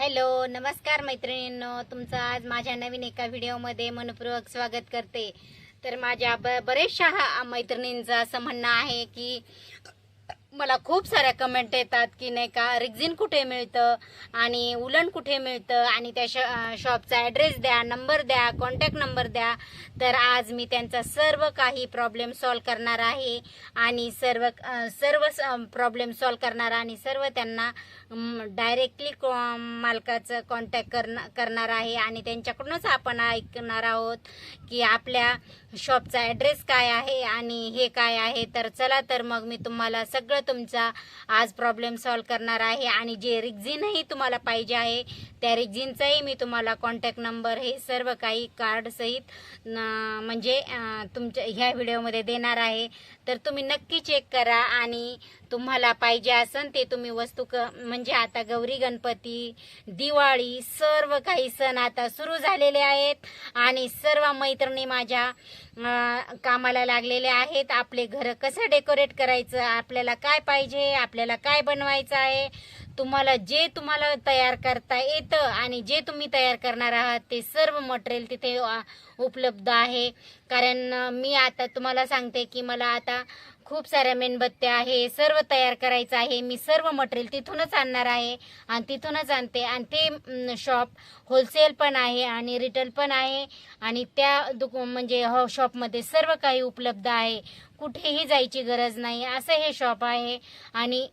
Hello नमस्कार मैत्रिणींनो. तुमचं आज माझ्या नवीन एका व्हिडिओमध्ये मनपूर्वक स्वागत करते. तर माझ्या ब बरेचशा मैत्रिणींचं असं म्हणणं आहे की मला खूप साऱ्या कमेंट येतात की नाही का रिक्झिन कुठे मिळतं आणि उलन कुठे मिळतं आणि त्या शॉ शॉपचा ॲड्रेस द्या नंबर द्या कॉन्टॅक्ट नंबर द्या. तर आज मी त्यांचा सर्व काही प्रॉब्लेम सॉल्व करणार आहे आणि सर्व सर्व प्रॉब्लेम सॉल्व करणार आणि सर्व त्यांना डायरेक्टली मालकाचं कॉन्टॅक्ट करणार करणार आहे आणि त्यांच्याकडूनच आपण ऐकणार आहोत की आपल्या शॉपचा ॲड्रेस काय आहे आणि हे काय आहे. तर चला तर मग मी तुम्हाला सगळं तुमचा आज प्रॉब्लेम सॉल्व करणार आहे आणि जे रिक्झिनही तुम्हाला पाहिजे आहे त्या रिक्झिनचाही मी तुम्हाला कॉन्टॅक्ट नंबर हे सर्व काही कार्डसहित म्हणजे तुमच्या ह्या व्हिडिओमध्ये देणार आहे. तर तुम्ही नक्की चेक करा आणि तुम्हाला पाहिजे असन ते तुम्ही वस्तू क म्हणजे आता गौरी गणपती दिवाळी सर्व काही सण आता सुरू झालेले आहेत आणि सर्व मैत्रिणी माझ्या कामाला लागलेले आहेत. आपले घर कसं डेकोरेट करायचं आपल्याला काय पाहिजे आपल्याला काय बनवायचं आहे तुम्हाला जे तुम्हाला तयार करता येतं आणि जे तुम्ही तयार करणार आहात ते सर्व मटेरियल तिथे उपलब्ध आहे. कारण मी आता तुम्हाला सांगते की मला आता खूप साऱ्या मेणबत्त्या आहे सर्व तयार करायचं आहे. मी सर्व मटेरियल तिथूनच आणणार आहे आणि तिथूनच आणते. आणि ते शॉप होलसेल पण आहे आणि रिटेल पण आहे. आणि त्या दुक म्हणजे हो शॉपमध्ये सर्व काही उपलब्ध आहे. कुठेही जायची गरज नाही. असं हे शॉप आहे. आणि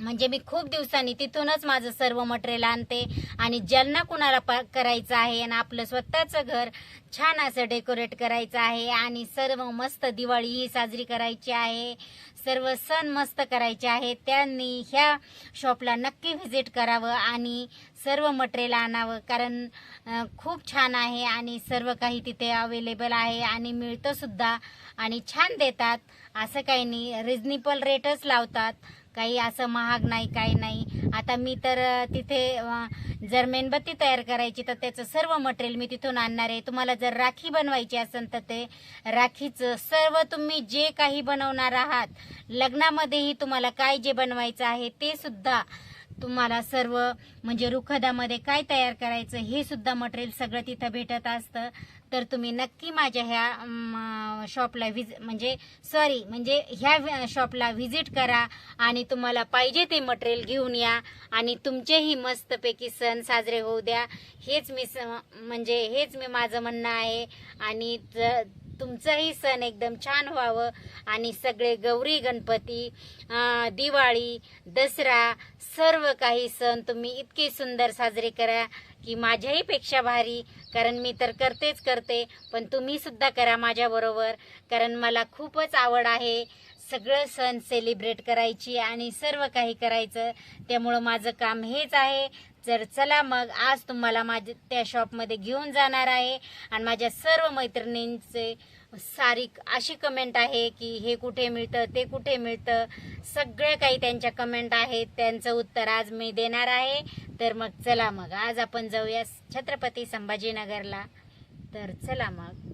म्हणजे मी खूप दिवसांनी तिथूनच माझं सर्व मटेरियल आणते आणि ज्यांना कुणाला पा करायचं आहे आणि आपलं स्वतःचं घर छान असं डेकोरेट करायचं आहे आणि सर्व मस्त दिवाळी ही साजरी करायची आहे सर्व सण मस्त करायचे आहेत त्यांनी ह्या शॉपला नक्की व्हिजिट करावं आणि सर्व मटेरियल आणावं. कारण खूप छान आहे आणि सर्व काही तिथे अवेलेबल आहे आणि मिळतं सुद्धा आणि छान देतात. असं काही नाही. रिजनेबल रेटच लावतात. काही असं महाग नाही काही नाही. आता मी तर तिथे जर मेणबत्ती तयार करायची तर त्याचं सर्व मटेरियल मी तिथून आणणार आहे. तुम्हाला जर राखी बनवायची असेल तर ते राखीचं सर्व तुम्ही जे काही बनवणार आहात लग्नामध्येही तुम्हाला काय जे बनवायचं आहे ते सुद्धा तुम्हाला सर्व म्हणजे रुखदामध्ये काय तयार करायचं हे सुद्धा मटेरियल सगळं तिथं भेटत असतं. तर तुम्ही नक्की माझ्या ह्या शॉपला व्हिज म्हणजे सॉरी म्हणजे ह्या शॉपला व्हिजिट करा आणि तुम्हाला पाहिजे ते मटेरियल घेऊन या आणि तुमचेही मस्तपैकी सण साजरे होऊ द्या. हेच मी स म्हणजे हेच मी माझं म्हणणं आहे. आणि तुमचंही सण एकदम छान व्हावं. आणि सगळे गौरी गणपती दिवाळी दसरा सर्व काही सण तुम्ही इतके सुंदर साजरे करा की माझ्याही पेक्षा भारी. कारण मी तर करतेच करते पण तुम्ही सुद्धा करा माझ्याबरोबर कारण मला खूपच आवड आहे सगळं सण सेलिब्रेट करायची आणि सर्व काही करायचं. त्यामुळं माझं काम हेच आहे. जर चला मग आज तुम्हाला माझ्या त्या शॉपमध्ये घेऊन जाणार आहे. आणि माझ्या सर्व मैत्रिणींचे सारी अशी कमेंट आहे की हे कुठे मिळतं ते कुठे मिळतं. सगळे काही त्यांच्या कमेंट आहेत. त्यांचं उत्तर आज मी देणार आहे. तर मग चला मग. आज आपण जाऊया छत्रपती संभाजीनगरला. तर चला मग.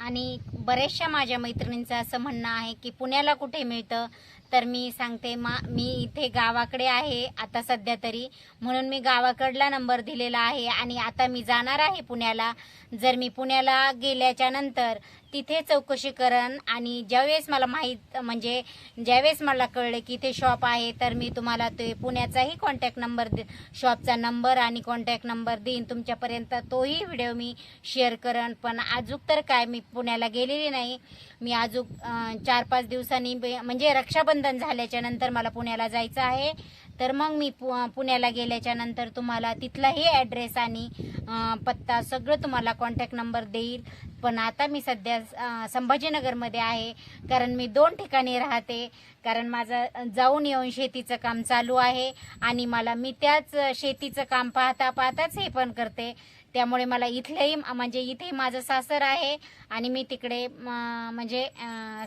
आणि बऱ्याचशा माझ्या मैत्रिणींचं असं म्हणणं आहे की पुण्याला कुठे मिळतं? तर मी सांगते मा मी इथे गावाकडे आहे आता सध्या तरी. म्हणून मी गावाकडला नंबर दिलेला आहे आणि आता मी जाणार आहे पुण्याला. जर मी पुण्याला गेल्याच्यानंतर तिथे चौकशी करण आणि ज्यावेळेस मला माहीत म्हणजे ज्यावेळेस मला कळले की इथे शॉप आहे तर मी तुम्हाला ते पुण्याचाही कॉन्टॅक्ट नंबर दे शॉपचा नंबर आणि कॉन्टॅक्ट नंबर देईन तुमच्यापर्यंत. तोही व्हिडिओ मी शेअर करण पण अजूक तर काय मी पुण्याला गेलेली नाही. मी अजूक चार पाच दिवसांनी बे- म्हणजे रक्षाबंधन झाल्याच्यानंतर मला पुण्याला जायचं आहे. तर मग मी पु पुण्याला गेल्याच्यानंतर तुम्हाला तिथलाही ॲड्रेस आणि पत्ता सगळं तुम्हाला कॉन्टॅक्ट नंबर देईल. पण आता मी सध्या संभाजीनगरमध्ये आहे. कारण मी दोन ठिकाणी राहते. कारण माझं जाऊन येऊन शेतीचं काम चालू आहे. आणि मला मी त्याच शेतीचं काम पाहता पाहताच हे पण करते. त्यामुळे मला इथलंही म्हणजे इथे माझं सासर आहे आणि मी तिकडे म्हणजे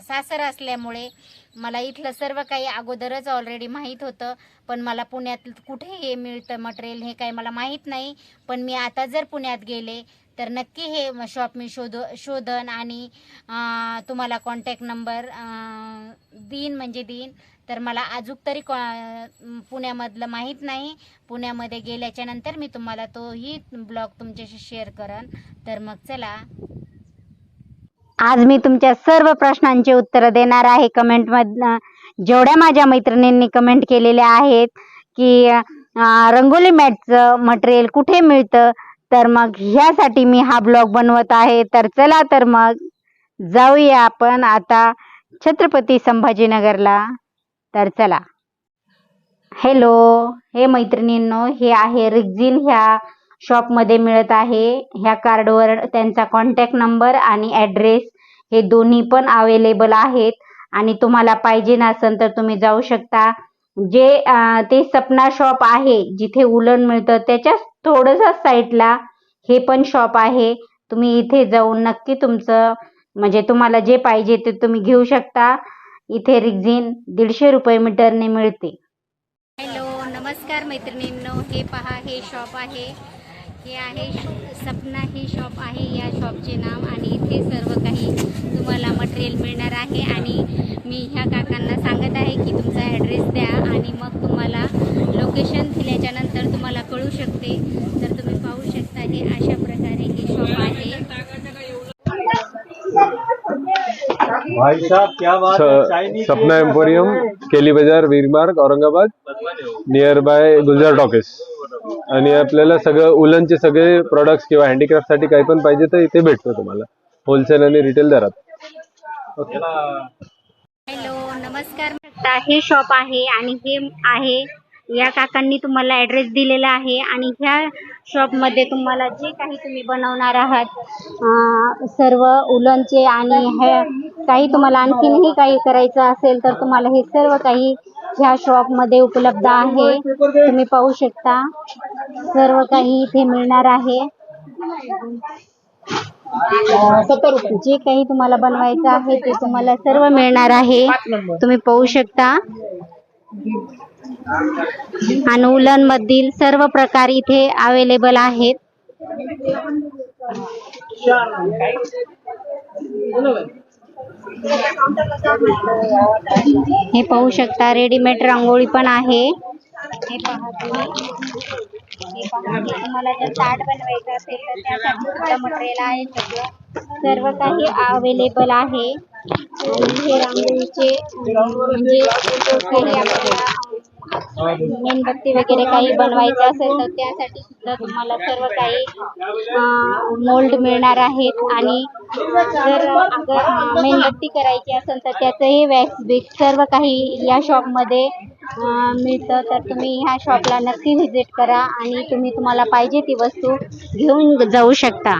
सासर असल्यामुळे मला इथलं सर्व काही अगोदरच ऑलरेडी माहीत होतं. पण मला पुण्यात कुठे हे मिळतं मटेरियल हे काही मला माहीत नाही. पण मी आता जर पुण्यात गेले तर नक्की हे शॉप मी शोध शोधन आणि तुम्हाला कॉन्टॅक्ट नंबर देईन म्हणजे देईन. तर मला अजून तरी कॉ पुण्यामधलं माहीत नाही. पुण्यामध्ये गेल्याच्यानंतर मी तुम्हाला तोही ब्लॉग तुमच्याशी शेअर करन. तर मग चला. आज मी तुमच्या सर्व प्रश्नांची उत्तरं देणार आहे. कमेंटमधनं जेवढ्या माझ्या मैत्रिणींनी कमेंट केलेल्या आहेत की रंगोली मॅटचं मटेरियल कुठे मिळतं? तर मग ह्यासाठी मी हा ब्लॉग बनवत आहे. तर चला तर मग जाऊया आपण आता छत्रपती संभाजीनगरला. तर चला. हॅलो हे मैत्रिणींनो हे आहे रिक्झिन ह्या शॉपमध्ये मिळत आहे. ह्या कार्डवर त्यांचा कॉन्टॅक्ट नंबर आणि ॲड्रेस हे दोन्ही पण अवेलेबल आहेत. आणि तुम्हाला पाहिजे नसेल तर तुम्ही जाऊ शकता. जे ते सपना शॉप आहे जिथे उलन मिळतं त्याच्या थोडंसं साईडला हे पण शॉप आहे. तुम्ही इथे जाऊन नक्की तुमचं म्हणजे तुम्हाला जे पाहिजे ते तुम्ही घेऊ शकता. इथे रिक्झिन दीडशे रुपये मीटरने मिळते. हॅलो नमस्कार मैत्रिणींनो. हे पहा हे शॉप आहे. हे आहे सपना हे शॉप आहे या शॉपचे नाव. आणि इथे सर्व काही तुम्हाला मटेरियल मिळणार आहे. आणि मी ह्या का सांगत आहे की तुमचा ॲड्रेस द्या आणि मग तुम्हाला लोकेशन दिल्याच्या नंतर तुम्हाला कळू शकते तर तुम्ही पाहू शकता हे अशा प्रकारे हे शॉप आहे भाई साहब क्या बात है? Sapna emporium Keli Bazar वीरमार्ग Aurangabad near by Gulzar talkies आणि आपल्याला सगळं उलनचे सगळे प्रोडक्ट्स किंवा हँडीक्राफ्टसाठी काही पण पाहिजे तर इथे भेटतो तुम्हाला होलसेल आणि रिटेल दरात. हॅलो नमस्कार. हे शॉप आहे आणि हे आहे. या काकांनी तुम्हाला ॲड्रेस दिलेला आहे आणि ह्या शॉपमध्ये तुम्हाला जे काही तुम्ही बनवणार आहात सर्व उलनचे आणि हे काही तुम्हाला आणखीनही काही करायचं असेल तर तुम्हाला हे सर्व काही ह्या शॉपमध्ये उपलब्ध आहे. तुम्ही पाहू शकता. सर्व काही इथे मिळणार आहे. जे काही तुम्हाला बनवायचं आहे ते तुम्हाला सर्व मिळणार आहे. तुम्ही पाहू शकता. आणि उलन मधील सर्व प्रकार इथे अवेलेबल आहेत. हे पाहू शकता रेडीमेड रांगोळी पण आहे. हे पहा तुम्ही. तुम्हाला जर ताट बनवायचं असेल तर त्यासाठी सुद्धा मटेरियल आहे. सगळं सर्व काही अवेलेबल आहे. आणि हे रांगोळीचे म्हणजे काही आपल्याला मेणबत्ती वगैरे काही बनवायचं असेल तर त्यासाठी सुद्धा तुम्हाला सर्व काही मोल्ड मिळणार आहेत. आणि जर अगर मेणबत्ती करायची असेल तर त्याचंही वॅक्स बिक सर्व काही या शॉपमध्ये मिळतं. तर तुम्ही ह्या शॉपला नक्की व्हिजिट करा आणि तुम्ही तुम्हाला पाहिजे ती वस्तू घेऊन जाऊ शकता.